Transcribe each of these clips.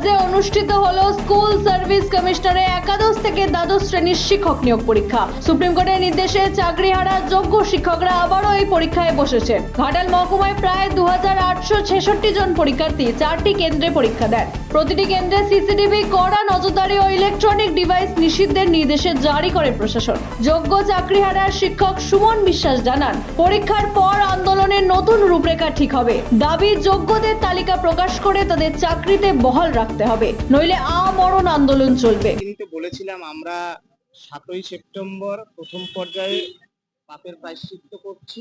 রাজ্যে অনুষ্ঠিত হলো স্কুল সার্ভিস কমিশনারে একাদশ থেকে দ্বাদশ শ্রেণির শিক্ষক নিয়োগ পরীক্ষা। সুপ্রিম কোর্টের নির্দেশে চাকরিহারা যোগ্য শিক্ষকরা আবারও এই পরীক্ষায় বসেছেন ঘাটাল মহকুমায় প্রায় দু জন পরীক্ষার্থী চারটি কেন্দ্রে পরীক্ষা দেন। প্রতিটি কেন্দ্রে সিসিটিভি কড়া নজরদারি ও ইলেকট্রনিক ডিভাইস নিষিদ্ধের নির্দেশে জারি করে প্রশাসন। যোগ্য চাকরি চাকরিহারা শিক্ষক সুমন বিশ্বাস জানান, পরীক্ষার পর আন্দোলনের নতুন রূপরেখা ঠিক হবে। দাবি যোগ্যদের তালিকা প্রকাশ করে তাদের চাকরিতে বহাল রাখতে হবে। নইলে আমরণ আন্দোলন চলবে। কিন্তু বলেছিলাম আমরা সাতই সেপ্টেম্বর প্রথম পর্যায়ে পাপের প্রায়শ্চিত্ত করছি,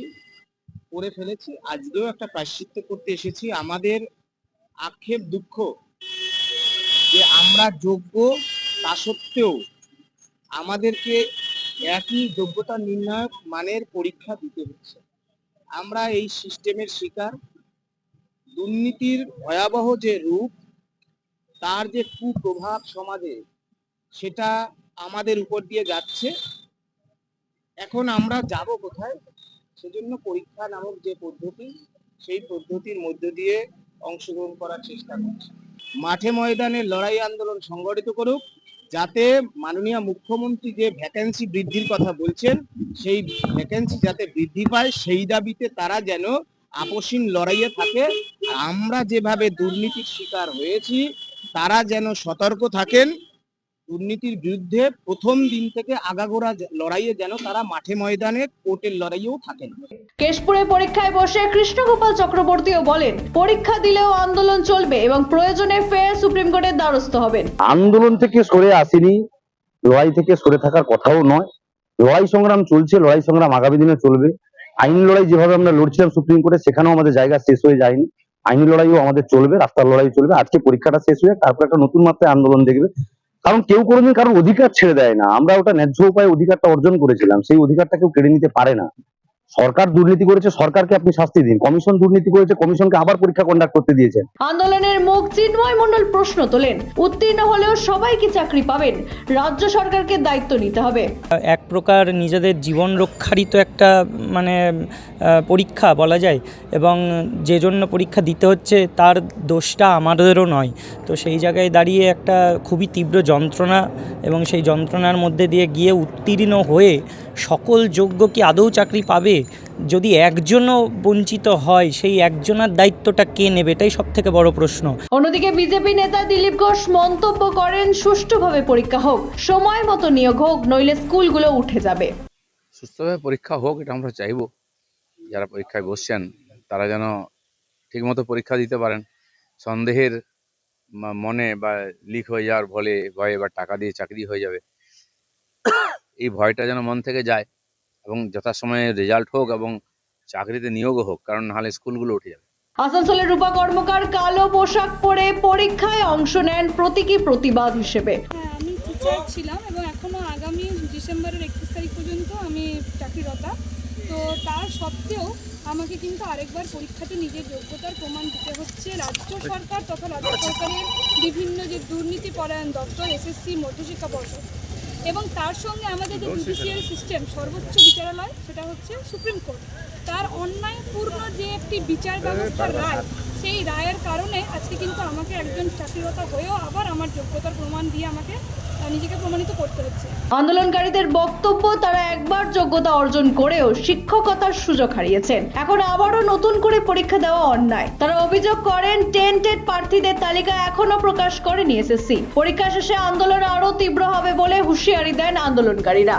করে ফেলেছি। আজকেও একটা প্রায়শ্চিত্ত করতে এসেছি। আমাদের আক্ষেপ দুঃখ যে আমরা যোগ্য, তা সত্ত্বেও আমাদেরকে একই যোগ্যতা নির্ণায়ক মানের পরীক্ষা দিতে হচ্ছে। আমরা এই সিস্টেমের শিকার। দুর্নীতির ভয়াবহ যে রূপ তার যে কুপ্রভাব সমাজে, সেটা আমাদের উপর দিয়ে যাচ্ছে। এখন আমরা যাব কোথায়? সেজন্য পরীক্ষা নামক যে পদ্ধতি, সেই পদ্ধতির মধ্য দিয়ে অংশগ্রহণ করার চেষ্টা করছি। মাঠে ময়দানে লড়াই আন্দোলন সংগঠিত করুক, যাতে মাননীয় মুখ্যমন্ত্রী যে ভ্যাকেন্সি বৃদ্ধির কথা বলছেন, সেই ভ্যাকেন্সি যাতে বৃদ্ধি পায়, সেই দাবিতে তারা যেন আপসীন লড়াইয়ে থাকে। আমরা যেভাবে দুর্নীতির শিকার হয়েছি তারা যেন সতর্ক থাকেন। দুর্নীতির বিরুদ্ধে প্রথম দিন থেকে আগাগোড়া লড়াইয়ে যেন তারা মাঠে ময়দানে কোর্টের লড়াইয়েও থাকেন। কেশপুরে পরীক্ষায় বসে কৃষ্ণগোপাল চক্রবর্তীও বলেন পরীক্ষা দিলেও আন্দোলন চলবে এবং প্রয়োজনে ফের সুপ্রিম কোর্টের দ্বারস্থ হবেন। আন্দোলন থেকে সরে আসেনি লড়াই থেকে সরে থাকার কথাও নয়। লড়াই সংগ্রাম চলছে লড়াই সংগ্রাম আগামী দিনে চলবে। আইন লড়াই যেভাবে আমরা লড়ছিলাম সুপ্রিম কোর্টে সেখানেও আমাদের জায়গা শেষ হয়ে যায়নি। আইনি লড়াইও আমাদের চলবে, রাস্তার লড়াই চলবে। আজকে পরীক্ষাটা শেষ হয়ে তারপর একটা নতুন মাত্রায় আন্দোলন দেখবে। কারণ কেউ কোনোদিন কারোর অধিকার ছেড়ে দেয় না। আমরা ওটা ন্যায্য উপায়ে অধিকারটা অর্জন করেছিলাম। সেই অধিকারটা কেউ কেড়ে নিতে পারে না। সরকার দুর্নীতি করেছে সরকারকে আপনি শাস্তি দিন। কমিশন দুর্নীতি করেছে কমিশনকে আবার পরীক্ষা কন্ডাক্ট করতে দিয়েছেন আন্দোলনের মুখ চিন্ময় মণ্ডল প্রশ্ন তোলেন উত্তীর্ণ হলেও সবাই কি চাকরি পাবেন? রাজ্য সরকারকে দায়িত্ব নিতে হবে। এক প্রকার নিজেদের জীবন রক্ষারই তো একটা মানে পরীক্ষা বলা যায় এবং যে জন্য পরীক্ষা দিতে হচ্ছে তার দোষটা আমাদেরও নয়। তো সেই জায়গায় দাঁড়িয়ে একটা খুবই তীব্র যন্ত্রণা এবং সেই যন্ত্রণার মধ্যে দিয়ে গিয়ে উত্তীর্ণ হয়ে সকল যোগ্য কি আদৌ চাকরি পাবে? যদি একজনও বঞ্চিত হয় সেই একজনের দায়িত্বটা কে নেবে? এটাই সব থেকে বড় প্রশ্ন। অন্যদিকে বিজেপি নেতা দিলীপ ঘোষ মন্তব্য করেন সুষ্ঠুভাবে পরীক্ষা হোক সময় মতো নিয়োগ হোক নইলে স্কুলগুলো উঠে যাবে। সুস্থভাবে পরীক্ষা হোক এটা আমরা চাইব। যারা পরীক্ষায় বসছেন তারা যেন ঠিকমতো পরীক্ষা দিতে পারেন। সন্দেহের মনে বা লিক হয়ে যাওয়ার ফলে ভয়ে বা টাকা দিয়ে চাকরি হয়ে যাবে। এই ভয়টা যেন মন থেকে যায় এবং যথাসময়ে রেজাল্ট হোক এবং চাকরিতে নিয়োগও হোক কারণ নাহলে স্কুলগুলো উঠে যাবে। আসানসোলের রূপা কর্মকার কালো পোশাক পরে পরীক্ষায় অংশ নেন প্রতীকী প্রতিবাদ হিসেবে। হ্যাঁ আমি টিচার ছিলাম এবং এখনও আগামী ডিসেম্বরের একত্রিশ তারিখ পর্যন্ত আমি চাকরিরতা। তো তার সত্ত্বেও আমাকে কিন্তু আরেকবার পরীক্ষাতে নিজের যোগ্যতার প্রমাণ দিতে হচ্ছে। রাজ্য সরকার তথা রাজ্য সরকারের বিভিন্ন যে দুর্নীতি পরায়ণ দপ্তর এসএসসি মধ্যশিক্ষা পর্ষদ এবং তার সঙ্গে আমাদের যে জুডিশিয়াল সিস্টেম সর্বোচ্চ বিচারালয় সেটা হচ্ছে সুপ্রিম কোর্ট। তার অন্যায়পূর্ণ যে একটি বিচার ব্যবস্থার রায়। সেই রায়ের কারণে আজকে কিন্তু আমাকে একজন চাকরিরতা হয়েও আবার আমার যোগ্যতার প্রমাণ দিয়ে আমাকে আন্দোলনকারীদের বক্তব্য তারা একবার যোগ্যতা অর্জন করেও শিক্ষকতার সুযোগ হারিয়েছেন। এখন আবারও নতুন করে পরীক্ষা দেওয়া অন্যায়। তারা অভিযোগ করেন টেন্টেড প্রার্থীদের তালিকা এখনও প্রকাশ করেনি এসএসসি। পরীক্ষা শেষে আন্দোলন আরও তীব্র হবে বলে হুঁশিয়ারি দেন আন্দোলনকারীরা।